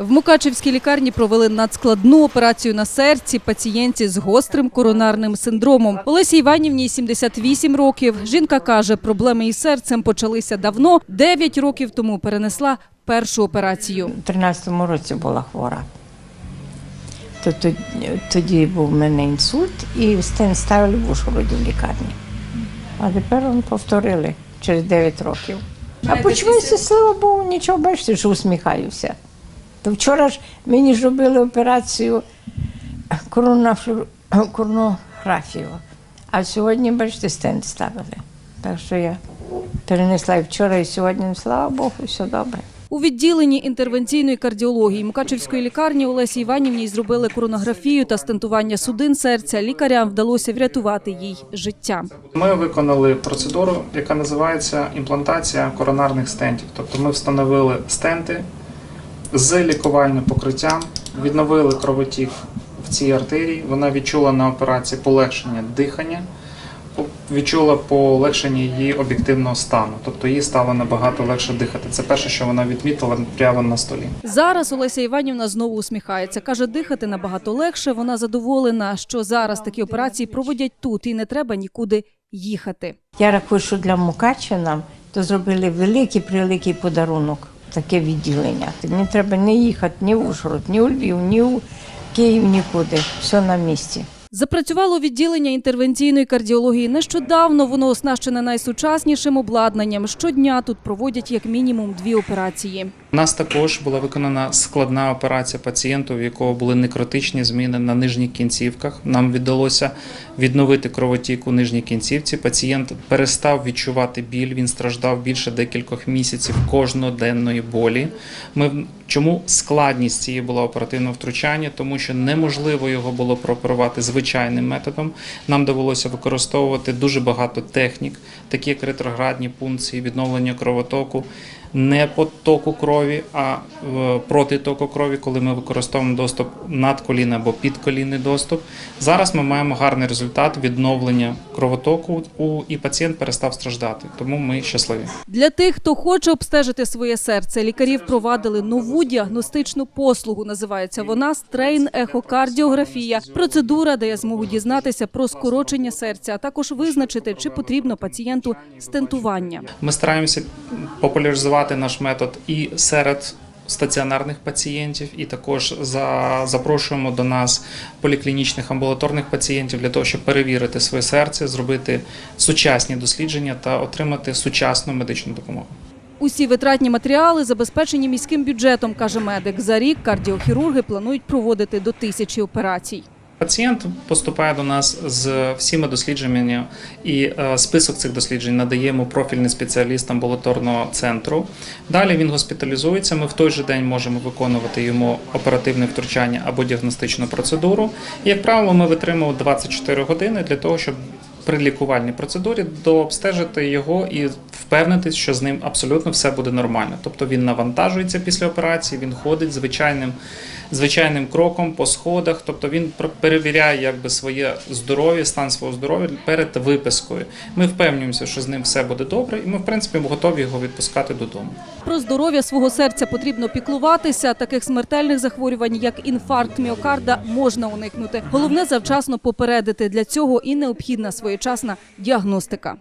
В Мукачевській лікарні провели надскладну операцію на серці пацієнті з гострим коронарним синдромом. Олесі Іванівні 78 років. Жінка каже, проблеми із серцем почалися давно. 9 років тому перенесла першу операцію. У 13-му році була хвора. То тоді, був в мене інсульт і стен ставили в Ужгороді в лікарні. А тепер он повторили через 9 років. А почуваюся, слава Богу, нічого, бачите, що усміхаюся. То вчора ж мені ж робили операцію коронографію, а сьогодні, бачите, стенд ставили. Так що я перенесла і вчора, і сьогодні, слава Богу, все добре. У відділенні інтервенційної кардіології Мукачевської лікарні Олесі Іванівні зробили коронографію та стентування судин серця. Лікарям вдалося врятувати їй життя. Ми виконали процедуру, яка називається імплантація коронарних стентів. Тобто ми встановили стенти з лікувальним покриттям, відновили кровотік в цій артерії. Вона відчула на операції полегшення дихання, відчула полегшення її об'єктивного стану. Тобто їй стало набагато легше дихати. Це перше, що вона відмітила прямо на столі. Зараз Олеся Іванівна знову усміхається. Каже, дихати набагато легше. Вона задоволена, що зараз такі операції проводять тут і не треба нікуди їхати. Я рахую, що для Мукачева то зробили великий превеликий подарунок, таке відділення. Не треба не їхати ні в Ужгород, ні у Львів, ні у Київ, нікуди. Все на місці. Запрацювало відділення інтервенційної кардіології нещодавно. Воно оснащене найсучаснішим обладнанням. Щодня тут проводять як мінімум дві операції. У нас також була виконана складна операція пацієнту, в якого були некротичні зміни на нижніх кінцівках. Нам вдалося відновити кровотік у нижній кінцівці. Пацієнт перестав відчувати біль. Він страждав більше декількох місяців кожноденної болі. Ми чому складність цієї була оперативного втручання? Тому що неможливо його було прооперувати звичайним методом. Нам довелося використовувати дуже багато технік, такі як ретроградні пункції, відновлення кровотоку не по току крові, а проти току крові, коли ми використовуємо доступ надколінний або підколінний доступ. Зараз ми маємо гарний результат відновлення кровотоку у- і пацієнт перестав страждати. Тому ми щасливі. Для тих, хто хоче обстежити своє серце, лікарі впровадили нову діагностичну послугу. Називається вона стрейн ехокардіографія. Процедура дає змогу дізнатися про скорочення серця, а також визначити, чи потрібно пацієнту стентування. Ми стараємося популяризувати наш метод і серед стаціонарних пацієнтів, і також за, запрошуємо до нас поліклінічних амбулаторних пацієнтів для того, щоб перевірити своє серце, зробити сучасні дослідження та отримати сучасну медичну допомогу. Усі витратні матеріали забезпечені міським бюджетом, каже медик. За рік кардіохірурги планують проводити до тисячі операцій. Пацієнт поступає до нас з всіма дослідженнями, і е, список цих досліджень надаємо профільний спеціаліст амбулаторного центру. Далі він госпіталізується. Ми в той же день можемо виконувати йому оперативне втручання або діагностичну процедуру. І, як правило, ми витримуємо 24 години для того, щоб при лікувальній процедурі дообстежити його і впевнитись, що з ним абсолютно все буде нормально. Тобто він навантажується після операції, він ходить звичайним, звичайним кроком по сходах, тобто він перевіряє якби своє здоров'я, стан свого здоров'я перед випискою. Ми впевнюємося, що з ним все буде добре, і ми, в принципі, готові його відпускати додому. Про здоров'я свого серця потрібно піклуватися. Таких смертельних захворювань, як інфаркт міокарда, можна уникнути. Головне завчасно попередити. Для цього і необхідна своєчасна діагностика.